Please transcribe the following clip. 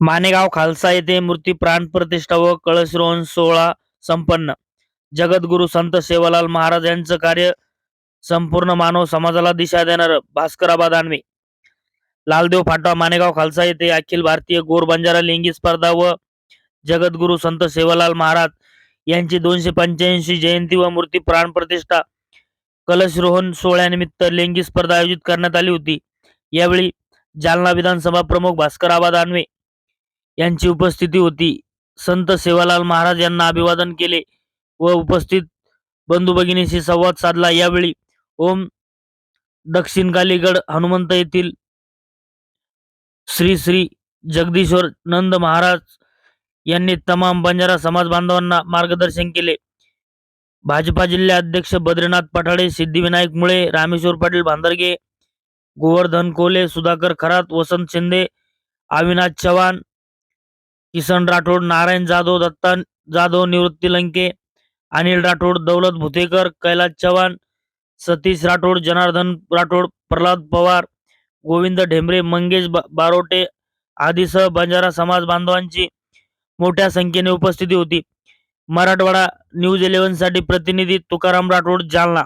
मानेगाव खालसा येथे मूर्ती प्राण प्रतिष्ठा व कळसरोहण सोहळा संपन्न. जगद्गुरु संत सेवालाल महाराज यांचं कार्य संपूर्ण मानव समाजाला दिशा देणार भास्कराबा दानवे लालदेव फाटा मानेगाव खालसा येथे अखिल भारतीय गोर बंजारा लिंगी स्पर्धा व जगद्गुरु संत सेवालाल महाराज यांची दोनशे पंच्याऐंशी जयंती व मूर्ती प्राण प्रतिष्ठा कलशरोहण सोहळ्यानिमित्त लेंगी स्पर्धा आयोजित करण्यात आली होती. यावेळी जालना विधानसभा प्रमुख भास्कराबा दानवे यांची उपस्थिती होती. संत सेवालाल महाराज यांना अभिवादन केले व उपस्थित बंधू भगिनीशी संवाद साधला. यावेळी ओम दक्षिण कालीगड हनुमंत येथील श्री श्री जगदीश्वर नंद महाराज यांनी तमाम बंजारा समाज बांधवांना मार्गदर्शन केले. भाजपा जिल्हा अध्यक्ष बद्रीनाथ पठाडे सिद्धिविनायक मुळे रामेश्वर पाटील भांदरगे गोवर्धन कोले सुधाकर खरात वसंत शिंदे अविनाश चव्हाण किसन राठोड नारायण जाधव दत्ता जाधव निवृत्ती लंके अनिल राठोड दौलत भुतेकर कैलास चव्हाण सतीश राठोड जनार्दन राठोड प्रल्हाद पवार गोविंद ढेंबरे मंगेश बारोटे आदीसह बंजारा समाज बांधवांची मोठ्या संख्येने उपस्थिती होती. मराठवाडा न्यूज इलेव्हनसाठी प्रतिनिधी तुकाराम राठोड जालना.